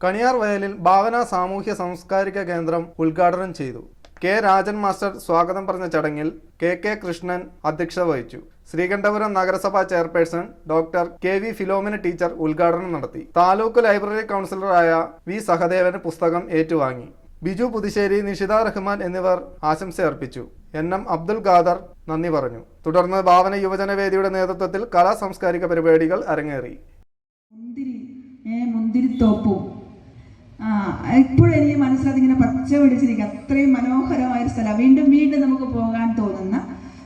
കണിയാർ വയലിൽ ഭാവന സാമൂഹ്യ സാംസ്കാരിക കേന്ദ്രം ഉദ്ഘാടനം ചെയ്തു. കെ. രാജൻ മാസ്റ്റർ സ്വാഗതം പറഞ്ഞ ചടങ്ങിൽ കെ. കെ. കൃഷ്ണൻ അധ്യക്ഷത വഹിച്ചു. ശ്രീകണ്ഠപുരം നഗരസഭാ chairperson doctor K. V. Philomina teacher ഉദ്ഘാടനം നടത്തി. താലൂക്ക് ലൈബ്രറി കൗൺസിലറായ വി. സഹദേവൻ പുസ്തകം ഏറ്റുവാങ്ങി. ബിജു പുതുശ്ശേരി നിഷിത റഹ്മാൻ എന്നിവർ ആശംസ അർപ്പിച്ചു എൻ. എം. അബ്ദുൽ ഖാദർ നന്ദി പറഞ്ഞു. തുടർന്ന് ഭാവന യുവജന വേദിയുടെ നേതൃത്വത്തിൽ കലാ സാംസ്കാരിക പരിപാടികൾ അരങ്ങേറി. മുന്തിരി മുന്തിരിത്തോപ്പും. ഇപ്പോഴും എനിക്ക് മനസ്സിലതിങ്ങനെ പച്ച പിടിച്ചിരിക്കുക. അത്രയും മനോഹരമായ ഒരു സ്ഥലം. വീണ്ടും വീണ്ടും നമുക്ക് പോകാൻ തോന്നുന്ന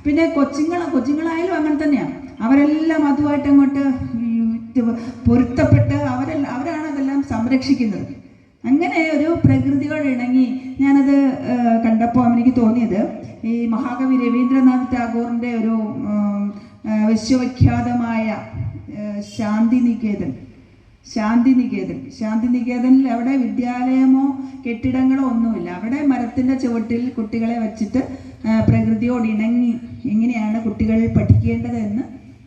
പിന്നെ കൊച്ചുങ്ങൾ കൊച്ചുങ്ങളായാലും അങ്ങനെ തന്നെയാണ് അവരെല്ലാം അതുമായിട്ട് അങ്ങോട്ട് പൊരുത്തപ്പെട്ട് അവരെല്ലാം അവരാണ് അതെല്ലാം സംരക്ഷിക്കുന്നത്. അങ്ങനെ ഒരു പ്രകൃതിയോട് ഇണങ്ങി ഞാനത് കണ്ടപ്പോൾ എനിക്ക് തോന്നിയത് ഈ മഹാകവി രവീന്ദ്രനാഥ് ടാഗോറിന്റെ ഒരു വിശ്വവിഖ്യാതമായ ശാന്തി നികേതൻ ശാന്തി ശാന്തിനികേതനിൽ അവിടെ വിദ്യാലയമോ കെട്ടിടങ്ങളോ ഒന്നുമില്ല. അവിടെ മരത്തിന്റെ ചുവട്ടിൽ കുട്ടികളെ വച്ചിട്ട് പ്രകൃതിയോട് ഇണങ്ങി എങ്ങനെയാണ് കുട്ടികൾ പഠിക്കേണ്ടതെന്ന്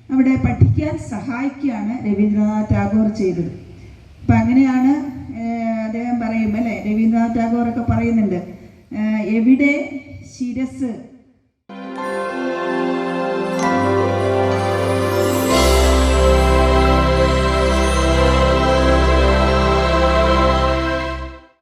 അവിടെ പഠിക്കാൻ സഹായിക്കുകയാണ് രവീന്ദ്രനാഥ് ടാഗോർ ചെയ്തത്. അപ്പം അങ്ങനെയാണ് അദ്ദേഹം പറയും അല്ലേ? രവീന്ദ്രനാഥ് ടാഗോർ ഒക്കെ പറയുന്നുണ്ട് എവിടെ ശിരസ്